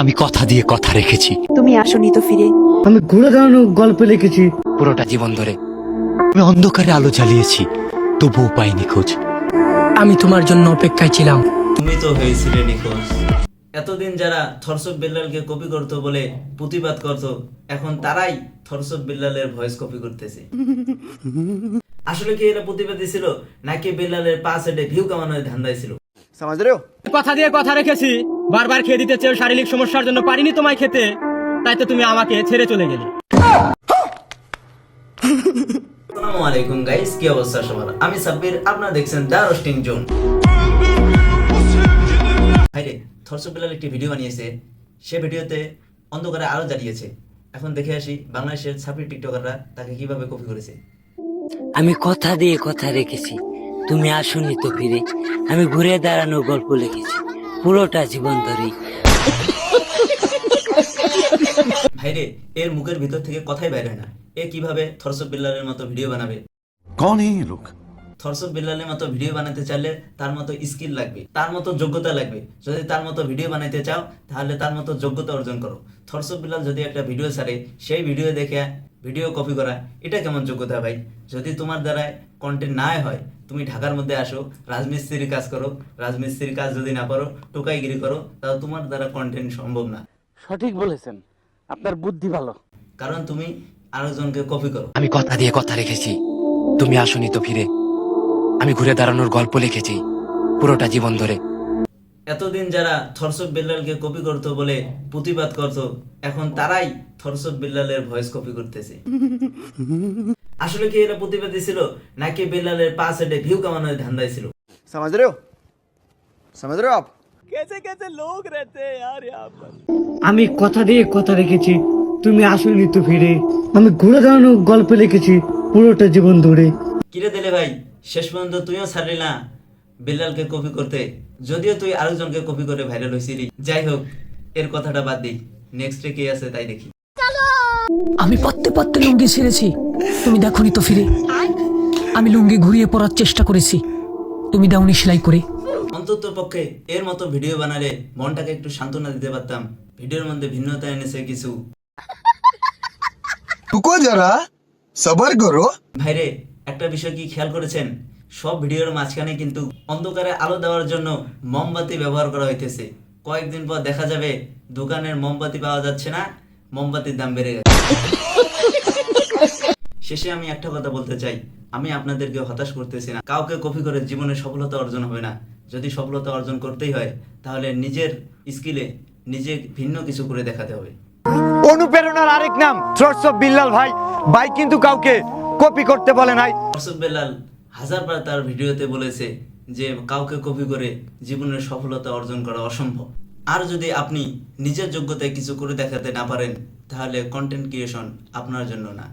আমি কথা দিয়ে কথা রেখেছি। তুমি আসনি তো ফিরে। আমি ঘুরে দাঁড়ানো গল্প লিখেছি। পুরোটা জীবন ধরে। আমি অন্ধকারে আলো জ্বালিয়েছি তবু পাইনি খোঁজ। আমি তোমার জন্য অপেক্ষায় ছিলাম। তুমি তো হয়েছিলে নিখোঁজ। এতদিন যারা থরসব বিল্লালকে কপি করত বলে প্রতিবাদ করত এখন তারাই থরসব বিল্লালের ভয়েস কপি করতেছে। আসলে কি এরা প্রতিবাদ ছিল? নাকি বিল্লালের পাশে ভিউ কামানোর ধান্দায় ছিল? সমাজ কথা দিয়ে কথা রেখেছি বারবার খেয়ে দিতে চেয়েও শারীরিক সমস্যার জন্য পারিনি তোমায় খেতে তাই তো তুমি আমাকে ছেড়ে চলে গেলে। আসসালামু আলাইকুম গাইস কি অবস্থা সবার? আমি সাব্বির আপনারা দেখছেন দা রোস্টিং জোন বিল্লাল একটি ভিডিও বানিয়েছে সে ভিডিওতে অন্ধকারে আলো জ্বালিয়েছে। এখন দেখে আসি বাংলাদেশের ছাপির টিকটকাররা তাকে কীভাবে কপি করেছে। আমি কথা দিয়ে কথা রেখেছি তুমি আসুনি তো ফিরে আমি ঘুরে দাঁড়ানোর গল্প লিখেছি। পুরোটা জীবন ধরি ভাইরে এর মুখের ভিতর থেকে কথাই বের হয় না। এ কীভাবে থরসব বিল্লারের মতো ভিডিও বানাবে? কোন এই লোক? থরসব বিল্লালের মতো ভিডিও বানাতে চাইলে তার মতো স্কিল লাগবে তার মতো যোগ্যতা লাগবে। যদি তার মতো ভিডিও বানাইতে চাও তাহলে তার মতো যোগ্যতা অর্জন করো। থরসব বিল্লাল যদি একটা ভিডিও ছাড়ে সেই ভিডিও দেখে ভিডিও কপি করা এটা কেমন যোগ্যতা ভাই? যদি তোমার দ্বারায় কন্টেন্ট না হয় তুমি ঢাকার মধ্যে আসো রাজমিস্ত্রির কাজ করো রাজমিস্ত্রির কাজ যদি না পারো টোকাইগিরি করো তাহলে তোমার দ্বারা কন্টেন্ট সম্ভব না। সঠিক বলেছেন। আপনার বুদ্ধি ভালো। কারণ তুমি আরেকজনকে কপি করো। আমি কথা দিয়ে কথা রেখেছি। তুমি আসনি তো ফিরে। আমি ঘুরে দাঁড়ানোর গল্প লিখেছি পুরোটা জীবন ধরে এতদিন যারা থরসব বিল্লালকে কপি করতো বলে প্রতিবাদ করতো এখন তারাই থরসব বিল্লালের ভয়েস কপি করতেছে আসলে কি এরা প্রতিবাদী ছিল নাকি বিল্লালের পাঁচ হেডে ভিউ কামানোর ধান্দায় ছিল समझ रहे हो समझ रहे हो आप আমি কথা দিয়ে কথা রেখেছি তুমি আসুনি তো ফিরে আমি ঘুরে দাঁড়ানো গল্পে লিখেছি পুরোটা জীবন ধরে কিরে দিলে ভাই শেষ পর্যন্ত তুইও ছাড়লি না। বেলালকে কপি করতে। যদিও তুই আরেকজনকে কপি করে ভাইরাল হয়েছিলি যাই হোক এর কথাটা বাদ দিই নেক্সটে কে আছে তাই দেখি। আমি পাততে পাততে লুঙ্গি ছেড়েছি। তুমি দেখনি তো ফিরে। আমি লুঙ্গি ঘুরিয়ে পড়ার চেষ্টা করেছি। তুমি দাউনি সেলাই করে। অন্তত পক্ষে এর মতো ভিডিও বানালে মনটাকে একটু সান্ত্বনা দিতে পারতাম। ভিডিওর মধ্যে ভিন্নতা এনেছে কিছু। টুকো যারা সবার করো। ভাইরে একটা বিষয় কি খেয়াল করেছেন? সব ভিডিওর মাঝখানে কিন্তু অন্ধকারে আলো দেওয়ার জন্য মোমবাতি ব্যবহার করা হইতেছে। কয়েকদিন পর দেখা যাবে দোকানের মোমবাতি পাওয়া যাচ্ছে না, মোমবাতির দাম বেড়ে গেছে। শেষে আমি একটা কথা বলতে চাই। আমি আপনাদেরকে হতাশ করতেছি না। কাউকে কপি করে জীবনে সফলতা অর্জন হবে না। যদি সফলতা অর্জন করতেই হয়, তাহলে নিজের স্কিলে নিজে ভিন্ন কিছু করে দেখাতে হবে। অনুপ্রেরণার আরেক নাম অফ বিল্লাল ভাই। ভাই কিন্তু কাউকে কপি করতে বলে নাই। অর্ষদ বেলাল হাজারবার তার ভিডিওতে বলেছে যে কাউকে কপি করে জীবনের সফলতা অর্জন করা অসম্ভব। আর যদি আপনি নিজের যোগ্যতায় কিছু করে দেখাতে না পারেন, তাহলে কন্টেন্ট ক্রিয়েশন আপনার জন্য না।